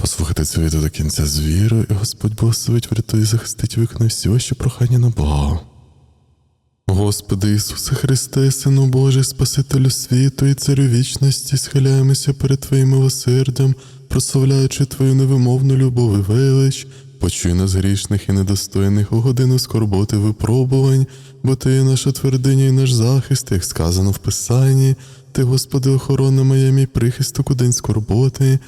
Послухайте цю відео до кінця з вірою, і Господь благословить, врятує і захистить вікна всього, що прохання на Бога. Господи Ісусе Христе, Сину Божий, Спасителю світу і Царю вічності, схиляємося перед Твоїм милосердям, прославляючи Твою невимовну любов і велич, почуй нас грішних і недостойних у годину скорботи випробувань, бо Ти є наша твердиня і наш захист, як сказано в Писанні. Ти, Господи, охорона моя, мій прихисток у день скорботи.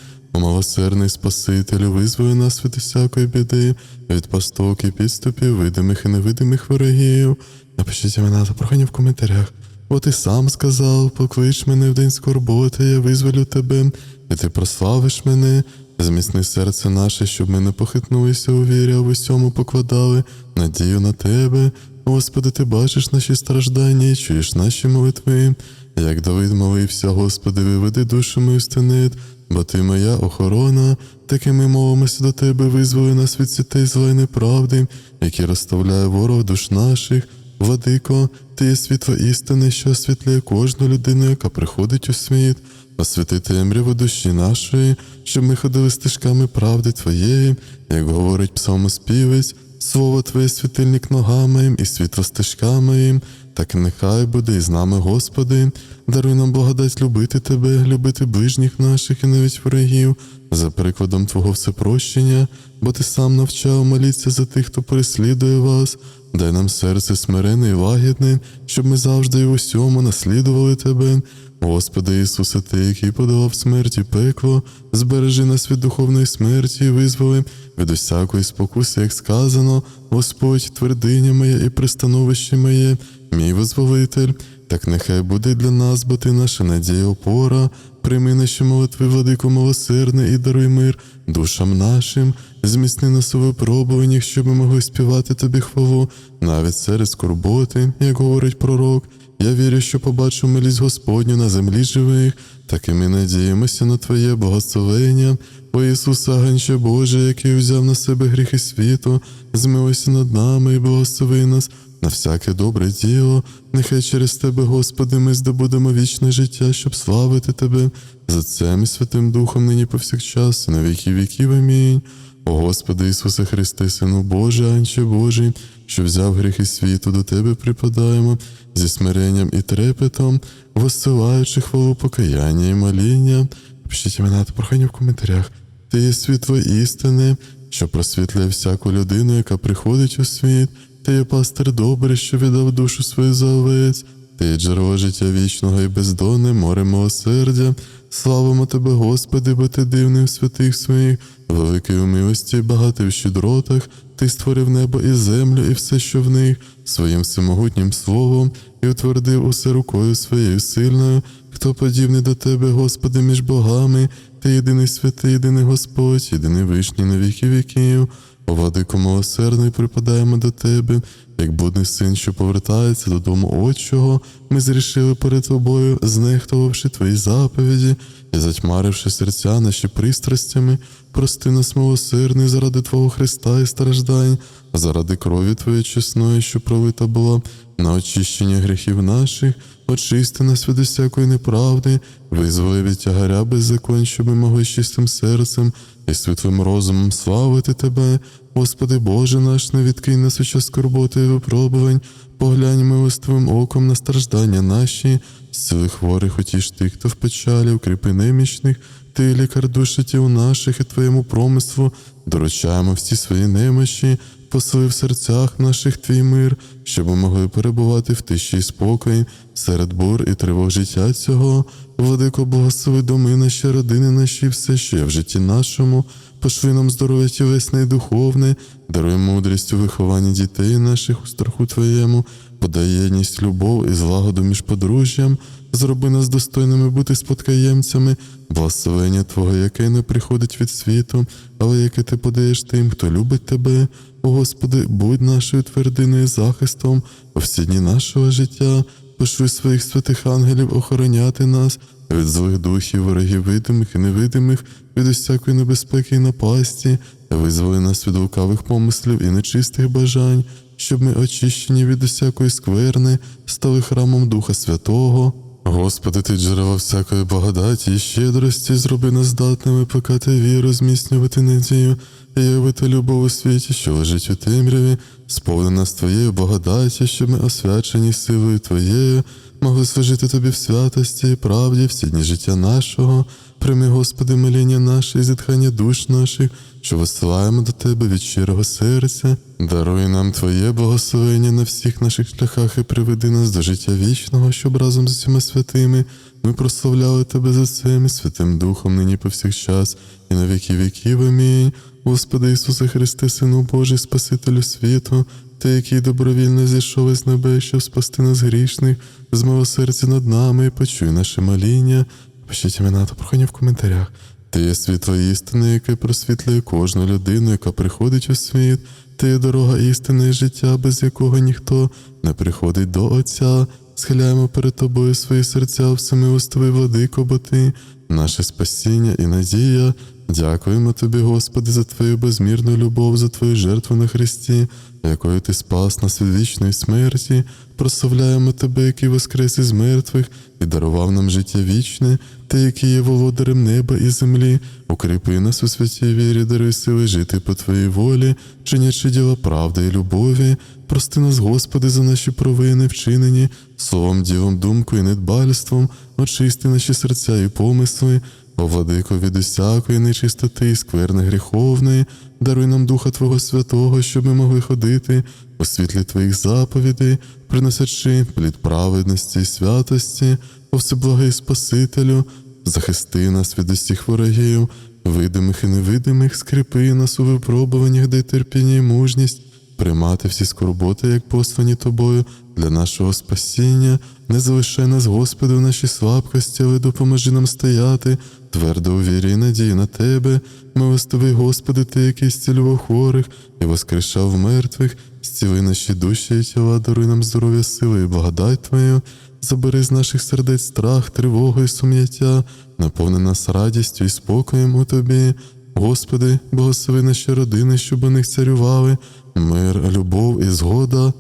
Милосердний Спасителю, визволи нас від усякої біди, від пасток і підступів, видимих і невидимих ворогів. Напишіть імена та прохання в коментарях. Бо ти сам сказав, поклич мене в день скорботи, я визволю тебе, і ти прославиш мене, зміцни серце наше, щоб ми не похитнулися у вірі, а в усьому покладали надію на тебе. Господи, ти бачиш наші страждання і чуєш наші молитви. Як Давид молився, Господи, виведи душу мою з тенет, бо ти моя охорона, таки ми мовимося до тебе, визволи нас від сітей зла й неправди, які розставляє ворог душ наших. Владико, ти є світло істини, що освітлює кожну людину, яка приходить у світ, освіти темряву душі нашої, щоб ми ходили стежками правди Твоєї, як говорить псалмоспівець, слово Твоє світильник ногами і світло стежками моїм, так нехай буде і з нами, Господи, даруй нам благодать любити Тебе, любити ближніх наших і навіть ворогів, за прикладом Твого всепрощення, бо Ти сам навчав моліться за тих, хто переслідує вас. Дай нам серце смирене і лагідне, щоб ми завжди і в усьому наслідували Тебе. Господи Ісусе, Ти, який подавав смерті пекло, збережи нас від духовної смерті і визволи від усякої спокуси, як сказано, Господь, твердиня моя і пристановище моє, мій визволитель. Так нехай буде для нас, бо ти наша надія опора, прийми наші молитви, владико милосердне і даруй мир душам нашим, зміцни нас у випробуваннях, щоб ми могли співати тобі хвалу, навіть серед скорботи, як говорить пророк. Я вірю, що побачу милість Господню на землі живих, так і ми надіємося на Твоє благословення. О Ісуса, Ганче Боже, який взяв на себе гріхи світу, змилуйся над нами і благослови нас на всяке добре діло. Нехай через Тебе, Господи, ми здобудемо вічне життя, щоб славити Тебе за Отцем і Святим Духом нині повсякчас, на віки віків. Амінь. О Господи Ісусе Христе, Сину Божий, Анче Божий, що взяв гріхи світу, до Тебе припадаємо зі смиренням і трепетом, висилаючи хвалу покаяння і моління. Пишіть імена та прохання в коментарях. Ти є світло істини, що просвітлює всяку людину, яка приходить у світ. Ти є пастир добрий, що віддав душу свою за овець. Ти є джерело життя вічного і бездонне, море милосердя. Славимо тебе, Господи, бо ти дивний у святих своїх, великий у милості, багатий в щедротах. Ти створив небо і землю, і все, що в них, своїм всемогутнім словом, і утвердив усе рукою своєю сильною. Хто подібний до тебе, Господи, між богами, ти єдиний святий, єдиний Господь, єдиний вишній на віки віків. О, владико милосердний, припадаємо до тебе, як будний син, що повертається додому. Отчого, ми зрішили перед тобою, знехтувавши твої заповіді і затьмаривши серця наші пристрастями, прости нас милосердний заради Твого Христа і страждань, заради крові Твоєї чесної, що пролита була на очищення гріхів наших, очисти нас від усякої неправди, визволи від тягаря беззаконь, щоб ми могли чистим серцем і світлим розумом славити Тебе, Господи Боже наш, не відкинь нас у час скорботи і випробувань, поглянь милостивим оком на страждання наші, зціли хворих утіш тих, хто в печалі, укріпи немічних, ти, лікар душі тіл наших і Твоєму промислу, доручаємо всі свої немощі, посили в серцях наших твій мир, щоб ми могли перебувати в тиші і спокої, серед бур і тривог життя цього, владико благослови доми наші, родини наші, все, що є в житті нашому, пошли нам здоров'я тілесне і духовне, даруй мудрість у вихованні дітей наших у страху Твоєму, подай єдність, любов і злагоду між подружжям, зроби нас достойними бути спадкоємцями, благословення Твого, яке не приходить від світу, але яке ти подаєш тим, хто любить тебе. Господи, будь нашою твердиною захистом всі дні нашого життя, пошли своїх святих ангелів охороняти нас від злих духів, ворогів видимих і невидимих, від усякої небезпеки і напасті, визволи нас від лукавих помислів і нечистих бажань, щоб ми очищені від усякої скверни, стали храмом Духа Святого. Господи, ти джерело всякої благодаті і щедрості, зроби нас здатними плекати віру, зміцнювати надію і явити любов у світі, що лежить у темряві, сповни нас Твоєю благодаті, щоб ми освячені силою Твоєю, могли служити Тобі в святості і правді всі дні життя нашого. Прийми, Господи, моління наше і зітхання душ наших, що висилаємо до Тебе від щирого серця. Даруй нам Твоє благословення на всіх наших шляхах і приведи нас до життя вічного, щоб разом з усіма святими ми прославляли Тебе за цим Святим Духом нині повсякчас і на віки віків. Амінь. Господи Ісусе Христе, Сину Божий, Спасителю світу, Ти, який добровільно зійшов із небес, щоб спасти нас грішних, з мого серця над нами і почуй наше моління. Пишіть імена та прохання в коментарях. Ти є світло істини, яке просвітлює кожну людину, яка приходить у світ. Ти є дорога істини і життя, без якого ніхто не приходить до Отця. Схиляємо перед тобою свої серця, всемилостивий владико, коботи, ти наше спасіння і надія. Дякуємо тобі, Господи, за твою безмірну любов, за твою жертву на Христі, якою ти спас нас від вічної смерті. Прославляємо тебе, який воскрес із мертвих і дарував нам життя вічне, ти, який є володарем неба і землі, укріпи нас у святій вірі, даруй сили жити по твоїй волі, чинячи діла правди і любові. Прости нас, Господи, за наші провини, вчинені, словом, ділом, думкою і недбальством, очисти наші серця і помисли. О, владико, від усякої нечистоти і скверни гріховної, даруй нам Духа Твого Святого, щоб ми могли ходити у світлі Твоїх заповідей, приносячи плід праведності і святості, о всеблагий Спасителю, захисти нас від усіх ворогів, видимих і невидимих, скріпи нас у випробуваннях, дай терпіння і мужність, приймати всі скорботи, як послані тобою, для нашого спасіння, не залишай нас, Господи, в нашій слабкості, але допоможи нам стояти, твердо у вірі і надії на Тебе, милостивий Господи, Ти, який зцілював хворих і воскрешав мертвих, зціли наші душі і тіла, даруй нам здоров'я, сили і благодать Твою, забери з наших сердець страх, тривогу і сум'яття, наповни нас радістю і спокоєм у Тобі. Господи, благослови наші родини, щоб у них царювали, мир, любов і згода.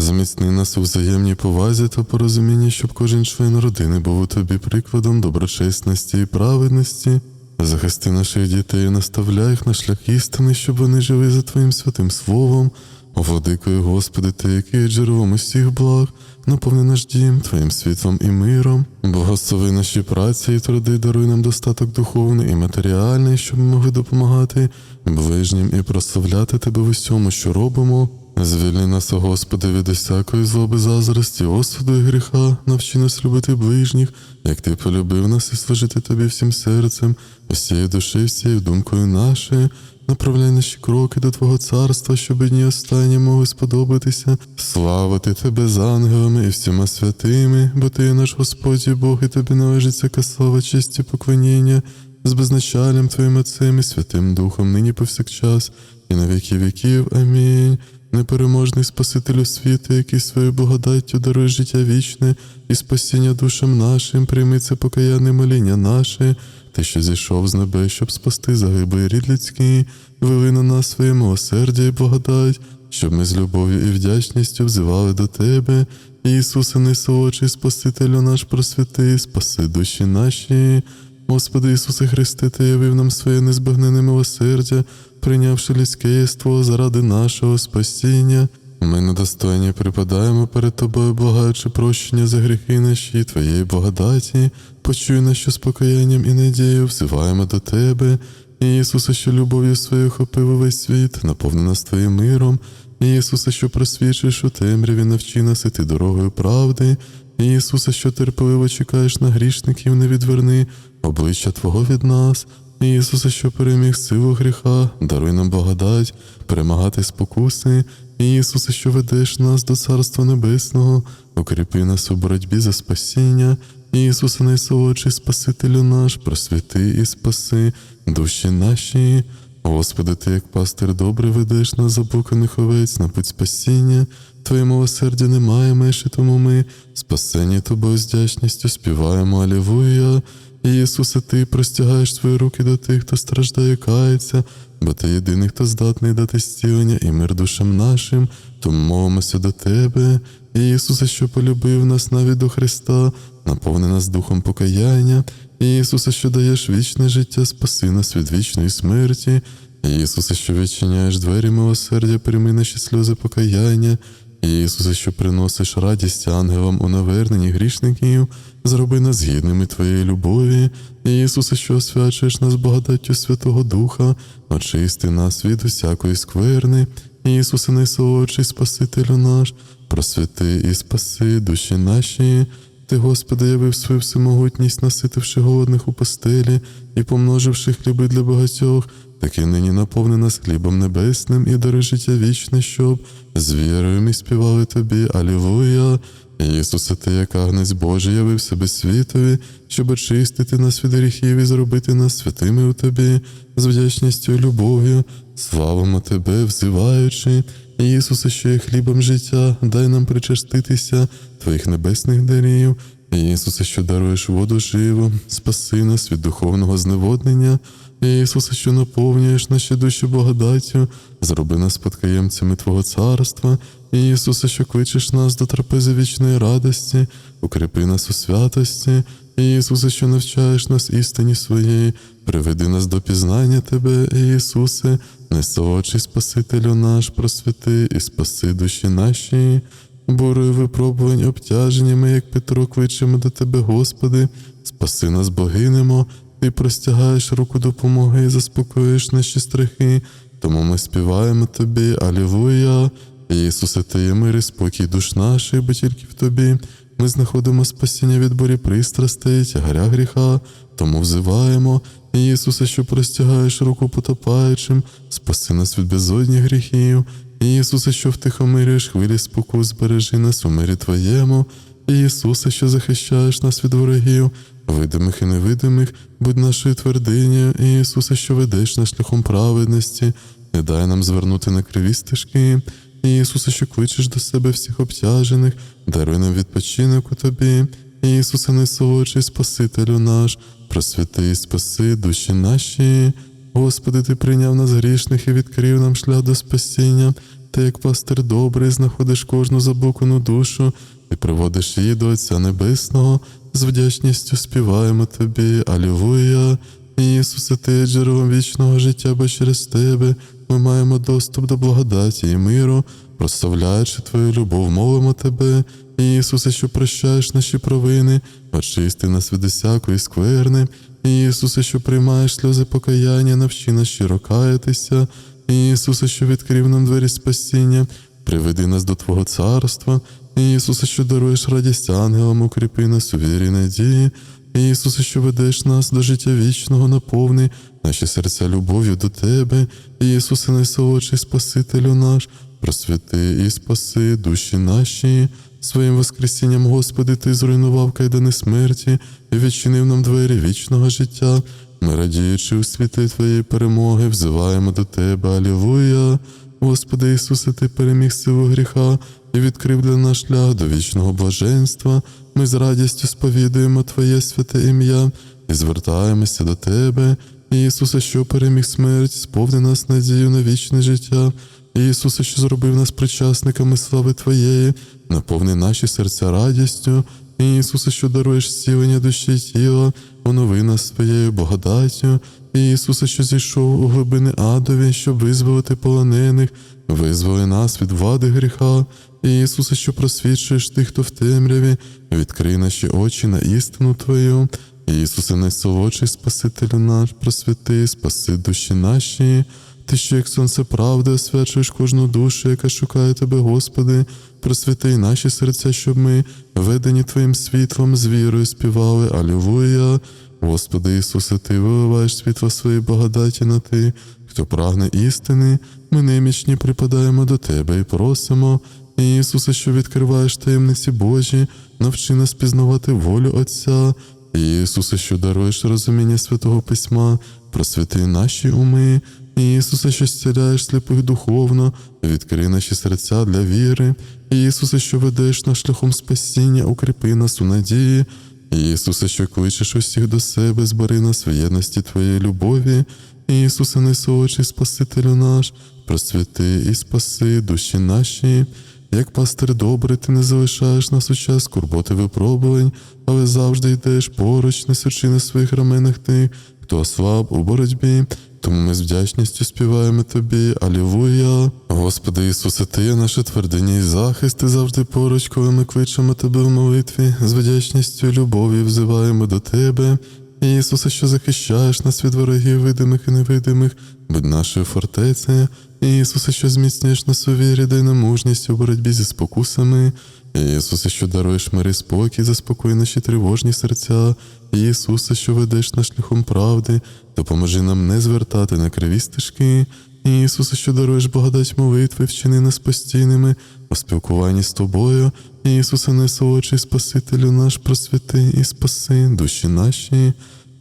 Зміцни нас у взаємній повазі та порозумінні, щоб кожен член родини був у тобі прикладом доброчесності і праведності. Захисти наших дітей, і наставляй їх на шлях істини, щоб вони жили за Твоїм святим Словом. Владикою, Господи, Ти, який є джерелом усіх благ, наповни наш дім Твоїм світлом і миром. Благослови наші праці і труди, даруй нам достаток духовний і матеріальний, щоб ми могли допомагати ближнім і прославляти Тебе в усьому, що робимо. Звільни нас, о Господи, від усякої злоби заздрості, осуду і гріха, навчи нас любити ближніх, як Ти полюбив нас і служити Тобі всім серцем, усією душею, всією думкою нашою. Направляй наші кроки до Твого царства, щоб дні останні могли сподобатися, славити Тебе з ангелами і всіма святими, бо Ти наш Господь і Бог, і Тобі належить всяка слава, честь і поклоніння, з безначалем Твоїм Отцем і Святим Духом, нині повсякчас, і на віки віків. Амінь. Непереможний Спасителю світу, який своєю благодаттю дарує життя вічне і спасіння душам нашим, прийми це покаянне моління наше, ти, що зійшов з небес, щоб спасти загиблий рід людський, вели на нас своє милосердя і благодать, щоб ми з любов'ю і вдячністю взивали до Тебе. Ісусе, найсолодший Спасителю наш просвяти, спаси душі наші. Господи Ісусе Христе, Ти явив нам своє незбагнене милосердя, прийнявши людське єство заради нашого спасіння. Ми недостойні припадаємо перед Тобою, благаючи прощення за гріхи наші, Твоєї благодаті, почуй нас, що спокаянням і надією взиваємо до Тебе. І Ісусе, що любов'ю своєю охопив увесь світ, наповни нас Твоїм миром. І Ісусе, що просвічуєш у темряві, навчи нас іти дорогою правди. Ісусе, що терпеливо чекаєш на грішників, не відверни обличчя Твого від нас. Ісусе, що переміг силу гріха, даруй нам благодать, перемагати спокуси. Ісусе, що ведеш нас до Царства Небесного, укріпи нас у боротьбі за спасіння. Ісусе, найсолодший Спасителю наш, просвіти і спаси душі наші. Господи, Ти, як пастир добрий, ведеш нас заблуканих овець на путь спасіння. Твоє милосердя немає межі, тому ми, спасені тобою з вдячністю, співаємо Алілуя. Ісусе, Ти простягаєш свої руки до тих, хто страждає, кається, бо Ти єдиний, хто здатний дати зцілення і мир душам нашим, тому мовимося до Тебе. Ісусе, що полюбив нас навіть до Христа, наповни нас духом покаяння. Ісусе, що даєш вічне життя, спаси нас від вічної смерті. Ісусе, що відчиняєш двері милосердя, прийми наші сльози покаяння. Ісусе, що приносиш радість ангелам у наверненні грішників, зроби нас гідними Твоєї любові. Ісусе, що освячуєш нас благодаттю Святого Духа, очисти нас від усякої скверни. Ісусе, найсолодший Спасителю наш, просвіти і спаси душі наші. Ти, Господи, явив свою всемогутність, наситивши голодних у постелі і помноживши хліби для багатьох, таки нині наповни нас хлібом небесним і дари життя вічне, щоб з вірою ми співали Тобі, Алілуя. Ісусе, Ти, як агнець Божий, явив себе світові, щоб очистити нас від гріхів і зробити нас святими у Тобі, з вдячністю і любов'ю, славимо Тебе, взиваючи. Ісусе, що є хлібом життя, дай нам причаститися Твоїх небесних дарів. Ісусе, що даруєш воду живу, спаси нас від духовного зневоднення. Ісусе, що наповнюєш наші душі благодаттю, зроби нас спадкоємцями Твого царства. Ісусе, що кличеш нас до трапези вічної радості, укріпи нас у святості. Ісусе, що навчаєш нас істині своєї, приведи нас до пізнання Тебе, Ісусе, найсолодший Спасителю наш, просвіти і спаси душі наші. Бурою випробувань обтяженнями, як Петро, кличемо до Тебе, Господи, спаси нас, богинемо, Ти простягаєш руку допомоги і заспокоїш наші страхи, тому ми співаємо Тобі, Алілуя. Ісусе, Ти є мир і спокій душ наших, бо тільки в Тобі. Ми знаходимо спасіння від борі пристрастей, тягаря гріха, тому взиваємо, Ісусе, що простягаєш руку потопаючим, спаси нас від безодніх гріхів. Ісусе, що втихомирюєш хвилі спокус, збережи нас у мирі Твоєму. Ісусе, що захищаєш нас від ворогів, видимих і невидимих, будь нашою твердинею, Ісусе, що ведеш нас шляхом праведності, не дай нам звернути на криві стежки. Ісусе, що кличеш до себе всіх обтяжених, даруй нам відпочинок у Тобі. Ісусе, найсолодший Спасителю наш, просвіти і спаси душі наші. Господи, Ти прийняв нас грішних і відкрив нам шлях до спасіння. Ти, як пастир добрий, знаходиш кожну заблукану душу і приводиш її до Отця Небесного. З вдячністю співаємо Тобі, Алілуя. Ісусе, Ти джерелом вічного життя, бо через Тебе ми маємо доступ до благодаті і миру, прославляючи Твою любов, мовимо Тебе, Ісусе, що прощаєш наші провини, очисти нас від усякої скверни. Ісусе, що приймаєш сльози покаяння, навчи нас щиро каятися. Ісусе, що відкрив нам двері спасіння, приведи нас до Твого царства. Ісусе, що даруєш радість ангелам, укріпи нас у вірі надії. Ісусе, що ведеш нас до життя вічного, наповни наші серця любов'ю до Тебе. Ісусе, найсолодший Спасителю наш, просвіти і спаси душі наші. Своїм Воскресінням, Господи, Ти зруйнував кайдани смерті і відчинив нам двері вічного життя. Ми, радіючи у світлі Твоєї перемоги, взиваємо до Тебе, Алілуя. Господи Ісусе, Ти переміг силу гріха і відкрив для нас шлях до вічного блаженства. Ми з радістю сповідуємо Твоє святе ім'я і звертаємося до Тебе. Ісусе, що переміг смерть, сповни нас надію на вічне життя. Ісусе, що зробив нас причасниками слави Твоєї, наповни наші серця радістю. Ісусе, що даруєш зцілення душі й тіла, онови нас своєю благодаттю. Ісусе, що зійшов у глибини адові, щоб визволити полонених, визволи нас від влади гріха. Ісусе, що просвічуєш тих, хто в темряві, відкрий наші очі на істину Твою. Ісусе, найсолодший Спасителю наш, просвіти, спаси душі наші. Ти, що як сонце правди, освячуєш кожну душу, яка шукає тебе, Господи, просвіти наші серця, щоб ми, ведені Твоїм світлом, з вірою співали Алілуя. Господи Ісусе, Ти виливаєш світло своєї благодаті на тих, хто прагне істини, ми немічні припадаємо до Тебе і просимо. Ісусе, що відкриваєш таємниці Божі, навчи нас пізнавати волю Отця. Ісусе, що даруєш розуміння святого Письма, просвіти наші уми. Ісусе, що зціляєш сліпих духовно, відкрий наші серця для віри. Ісусе, що ведеш нас шляхом спасіння, укріпи нас у надії. Ісусе, що кличеш усіх до себе, збери нас в єдності Твоєї любові. Ісусе, найсолодший Спасителю наш, просвіти і спаси душі наші. Як пастир добрий, ти не залишаєш нас у час скорботи випробувань, але завжди йдеш поруч, несучи на своїх раменах тих, хто ослаб у боротьбі. Тому ми з вдячністю співаємо тобі, Алілуя. Господи Ісусе, Ти є наша твердиня і захист, ти завжди поруч, коли ми кличемо тебе в молитві, з вдячністю любові взиваємо до Тебе. Ісусе, що захищаєш нас від ворогів видимих і невидимих, будь нашою фортецею. Ісусе, що зміцнюєш нас у вірі, дай нам мужність у боротьбі зі спокусами. Ісусе, що даруєш мир і спокій, заспокой наші тривожні серця. Ісусе, що ведеш нас шляхом правди, допоможи нам не звертати на криві стежки. Ісусе, що даруєш благодать молитви, вчини нас постійними у спілкуванні з тобою. Ісусе, найсолодший Спасителю наш, просвіти і спаси душі наші.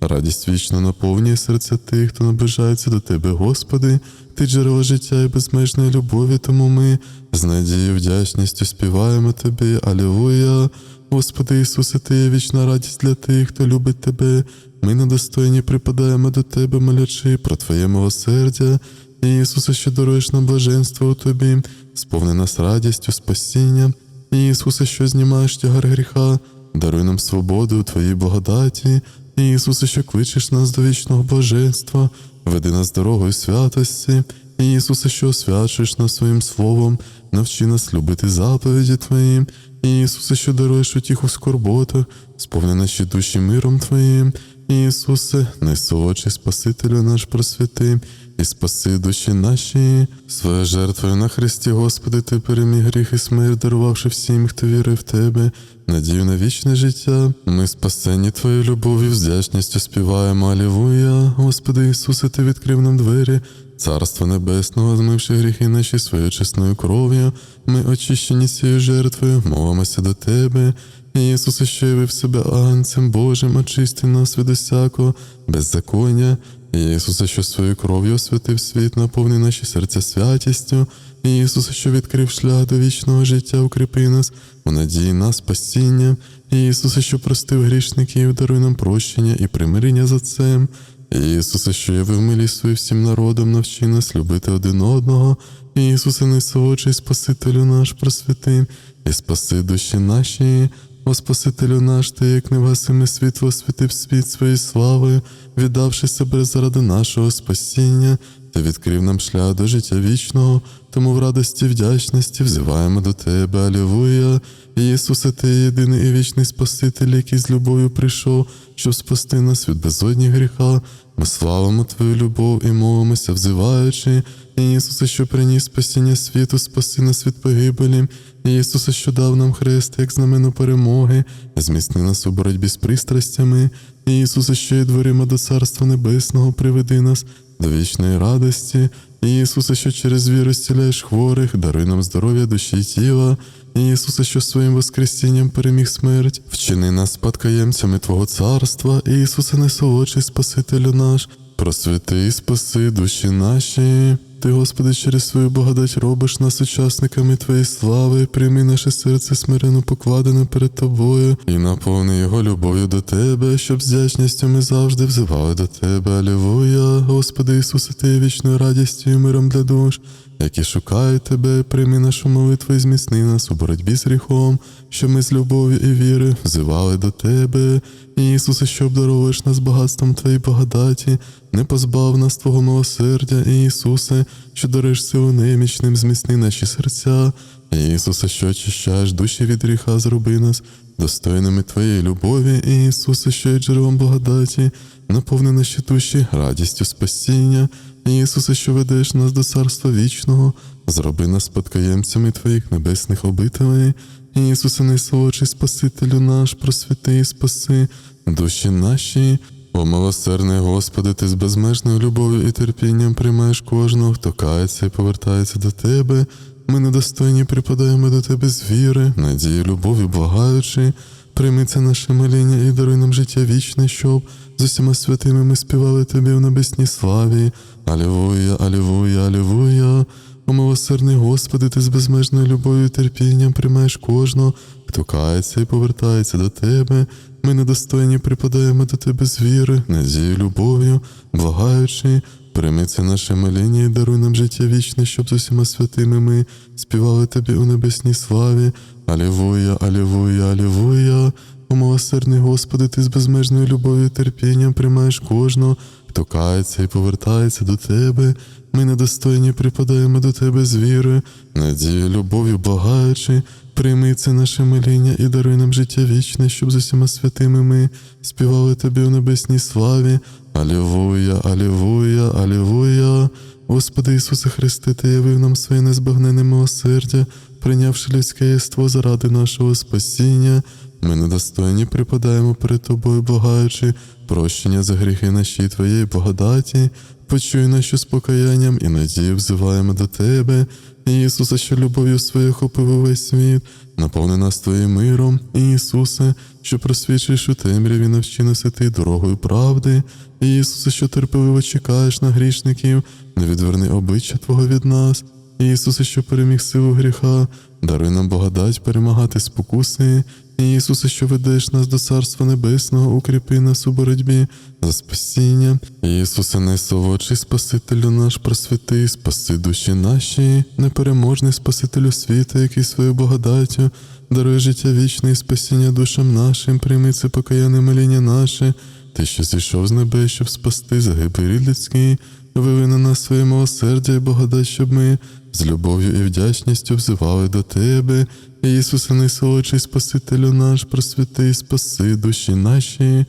Радість вічно наповнює серця тих, хто наближається до Тебе, Господи, Ти джерело життя і безмежної любові, тому ми з надією вдячністю співаємо Тобі, Алілуя. Господи Ісусе, Ти є вічна радість для тих, хто любить Тебе. Ми недостойні припадаємо до Тебе, молячи про Твоє милосердя. Ісусе, що даруєш нам блаженство у Тобі, сповни нас радістю, спасіння. Ісусе, що знімаєш тягар гріха, даруй нам свободу у Твоїй благодаті. Ісусе, що кличеш нас до вічного блаженства, веди нас дорогою святості. Ісусе, що освячуєш нас своїм словом, навчи нас любити заповіді Твої. Ісусе, що даруєш утіху скорботах, сповни наші душі миром Твоїм. Ісусе, найсолодший Спасителю наш просвіти, і спаси душі наші, своєю жертвою на Христі, Господи, Ти переміг гріх і смерть, дарувавши всім, хто вірив в Тебе, надію на вічне життя. Ми спасені Твоєю любов'ю, вдячністю співаємо Алілуя. Господи Ісусе, Ти відкрив нам двері. Царства Небесного, змивши гріхи наші своєю чесною кров'ю, ми очищені цією жертвою, молимося до Тебе. Ісусе, що явив себе агнцем Божим, очисти нас від усякого беззаконня. Ісусе, що своєю кров'ю освятив світ, наповни наші серця святістю. Ісусе, що відкрив шлях до вічного життя, укріпи нас у надії на спасіння. Ісусе, що простив грішників, даруй нам прощення і примирення з Отцем. Ісусе, що явив милість свою всім народам, навчи нас любити один одного. Ісусе, найсолодший Спасителю наш, просвіти, і спаси душі наші. О Спасителю наш, ти, як невгасиме світло, світив світ своєю славою, віддавши себе заради нашого спасіння, ти відкрив нам шлях до життя вічного, тому в радості вдячності взиваємо до Тебе, Алілуя. Ісусе, ти єдиний і вічний Спаситель, який з любов'ю прийшов, щоб спасти нас від безодні гріха. Ми славимо Твою любов і молимося, взиваючи. Ісусе, що приніс спасіння світу, спаси нас від погибелі. Ісусе, що дав нам хрест, як знамену перемоги, зміцни нас у боротьбі з пристрастями. Ісусе, що є дверима до Царства Небесного, приведи нас до вічної радості. Ісусе, що через віру зціляєш хворих, даруй нам здоров'я душі і тіла. Ісусе, що своїм воскресінням переміг смерть, вчини нас спадкоємцями Твого царства, Ісусе, найсолодший Спасителю наш, просвіти і спаси душі наші. Ти, Господи, через свою благодать робиш нас учасниками Твоєї слави, прийми наше серце смирено покладене перед Тобою і наповни його любов'ю до Тебе, щоб з вдячністю ми завжди взивали до Тебе. Алілуя, Господи Ісусе, Ти вічною радістю і миром для душ, які шукають Тебе, прийми нашу молитву і зміцни нас у боротьбі з гріхом, що ми з любов'ю і віри взивали до Тебе. Ісусе, що обдаровуєш нас багатством Твоєї благодаті, не позбав нас Твого милосердя, Ісусе, що дариш силу немічним, зміцни наші серця. Ісусе, що очищаєш душі від гріха, зроби нас достойними Твоєї любові, Ісусе, що є джерелом благодаті, наповни наші душі радістю спасіння. Ісусе, що ведеш нас до царства вічного, зроби нас спадкоємцями Твоїх небесних обителей. Ісусе, найсолодший Спасителю наш, просвіти і спаси душі наші. О, милосердний Господи, Ти з безмежною любов'ю і терпінням приймаєш кожного, хто кається і повертається до Тебе. Ми недостойні припадаємо до Тебе з віри, надії, любові, благаючи. Прийми це наше моління і даруй нам життя вічне, щоб з усіма святими ми співали Тобі в небесній славі. Алілуя, алілуя, алілуя. О, милосердний Господи, Ти з безмежною любов'ю і терпінням приймаєш кожного, хто кається і повертається до Тебе. Ми недостойні припадаємо до Тебе з віри, надією, любов'ю, благаючи. Прийми це наше моління і даруй нам життя вічне, щоб з усіма святими ми співали тобі у небесній славі. Алілуя, алілуя, алілуя. О, милосердний Господи, ти з безмежною любов'ю і терпінням приймаєш кожного, хто і повертається до тебе. Ми недостойні припадаємо до тебе з вірою, надією, любов'ю, благаючи. Прийми це наше моління і даруй нам життя вічне, щоб з усіма святими ми співали тобі у небесній славі. Алілуя, алілуя, алілуя. Господи Ісусе Христе, Ти явив нам своє незбагненне милосердя, прийнявши людське єство заради нашого спасіння. Ми недостойні припадаємо перед Тобою, благаючи, прощення за гріхи наші Твоєї благодаті, почуй наші з покаянням і надію взиваємо до Тебе. Ісусе, що любов'ю своєю охопив увесь світ, наповни нас Твоїм миром, Ісусе, що просвічуєш у темряві, навчи нас іти дорогою правди. Ісусе, що терпеливо чекаєш на грішників, не відверни обличчя Твого від нас. Ісусе, що переміг силу гріха, даруй нам благодать перемагати спокуси. Ісусе, що ведеш нас до Царства Небесного, укріпи нас у боротьбі за спасіння. Ісусе, найсолодший Спасителю наш, просвіти, спаси душі наші, непереможний Спасителю світу, який свою благодаттю дарує життя вічне і спасіння душам нашим, прийми це покаянне моління наше. Ти, що зійшов з небес, щоб спасти загиблий рід людський, виви на нас своє милосердя і благодать, щоб ми з любов'ю і вдячністю взивали до Тебе. Ісусе, найсолодший Спасителю наш, просвіти, спаси душі наші.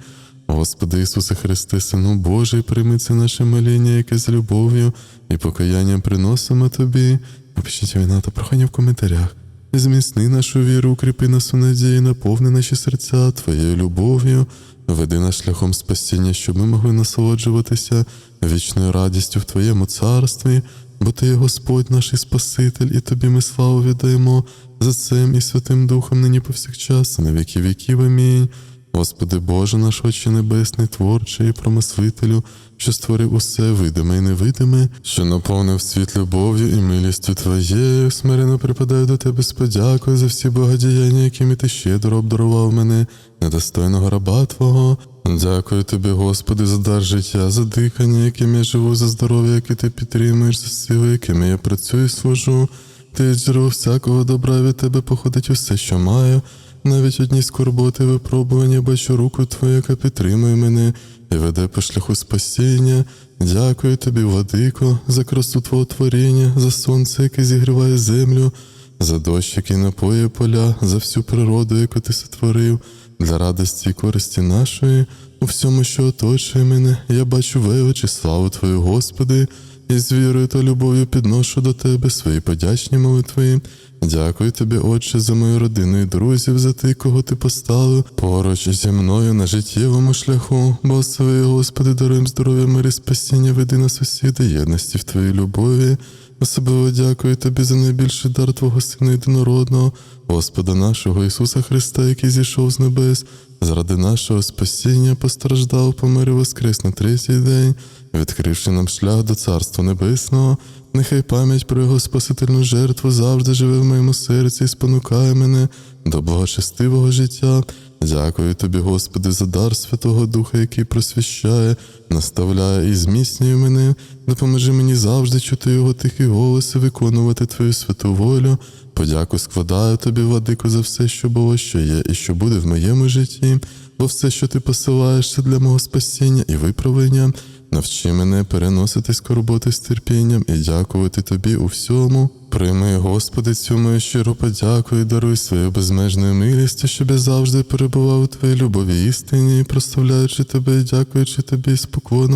Господи Ісусе Христе, Сину Божий, прийми це наше моління, яке з любов'ю і покаянням приносимо Тобі. Напишіть війна та прохання в коментарях. Зміцни нашу віру, укріпи нас у надії, наповни наші серця Твоєю любов'ю, веди нас шляхом спасіння, щоб ми могли насолоджуватися вічною радістю в Твоєму царстві, бо Ти є Господь наш і Спаситель, і Тобі ми славу віддаємо за Цим і Святим Духом нині повсякчас, і на віки віків. Амінь. Господи Боже наш Отче Небесний, Творчий і промислителю, що створив усе видиме і невидиме, що наповнив світ любов'ю і милістю Твоєю, смирено припадаю до Тебе з подякою за всі благодіяння, якими Ти щедро обдарував мене, недостойного раба Твого. Дякую Тобі, Господи, за дар життя, за дихання, яким я живу, за здоров'я, яке ти підтримуєш, за сили, якими я працюю і служу. Ти джерело всякого добра від тебе походить усе, що маю. Навіть одні скорботи випробування бачу руку Твою, яка підтримує мене і веде по шляху спасіння. Дякую тобі, владико, за красу Твого творіння, за сонце, яке зігріває землю, за дощ, який напоє поля, за всю природу, яку ти сотворив, для радості і користі нашої, у всьому, що оточує мене, я бачу велич славу Твою, Господи, і з вірою та любов'ю підношу до Тебе свої подячні молитви. Дякую тобі, Отче, за мою родину і друзів, за ти, кого ти поставив поруч зі мною на життєвому шляху. Благослови, Господи, даруєм здоров'я, мир і спасіння, веди нас усі єдності в Твоїй любові. Особливо дякую тобі за найбільший дар Твого Сина єдинородного, Господа нашого Ісуса Христа, який зійшов з небес, заради нашого спасіння постраждав, помер і воскрес на третій день, відкривши нам шлях до Царства Небесного. Нехай пам'ять про його спасительну жертву завжди живе в моєму серці і спонукає мене до благочестивого життя. Дякую тобі, Господи, за дар Святого Духа, який просвіщає, наставляє і зміцнює мене. Допоможи мені завжди чути його тихий голос і виконувати Твою святу волю. Подяку складаю тобі, владико, за все, що було, що є, і що буде в моєму житті, бо все, що ти посилаєш, це для мого спасіння і виправлення. Навчи мене переносити скорботи з терпінням і дякувати тобі у всьому. Прийми, Господи, цю мою щиру подяку даруй свою безмежною милістю, щоб я завжди перебував у Твоїй любові істині, і прославляючи тебе, і дякуючи тобі, і з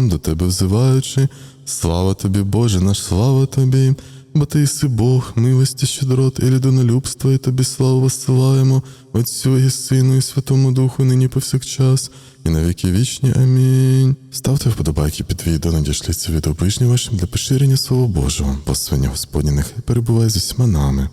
до тебе взиваючи. Слава тобі, Боже, наш слава тобі, бо ти єси Бог, милості, щедрот і людинолюбство, і тобі славу висилаємо, Отцю і Сину, і Святому Духу, нині повсякчас, і на віки вічні. Амінь. Ставте вподобайки під відео, надішліться від відео вашим для поширення Слова Божого. Послання Господні нехай перебуває з усіма нами.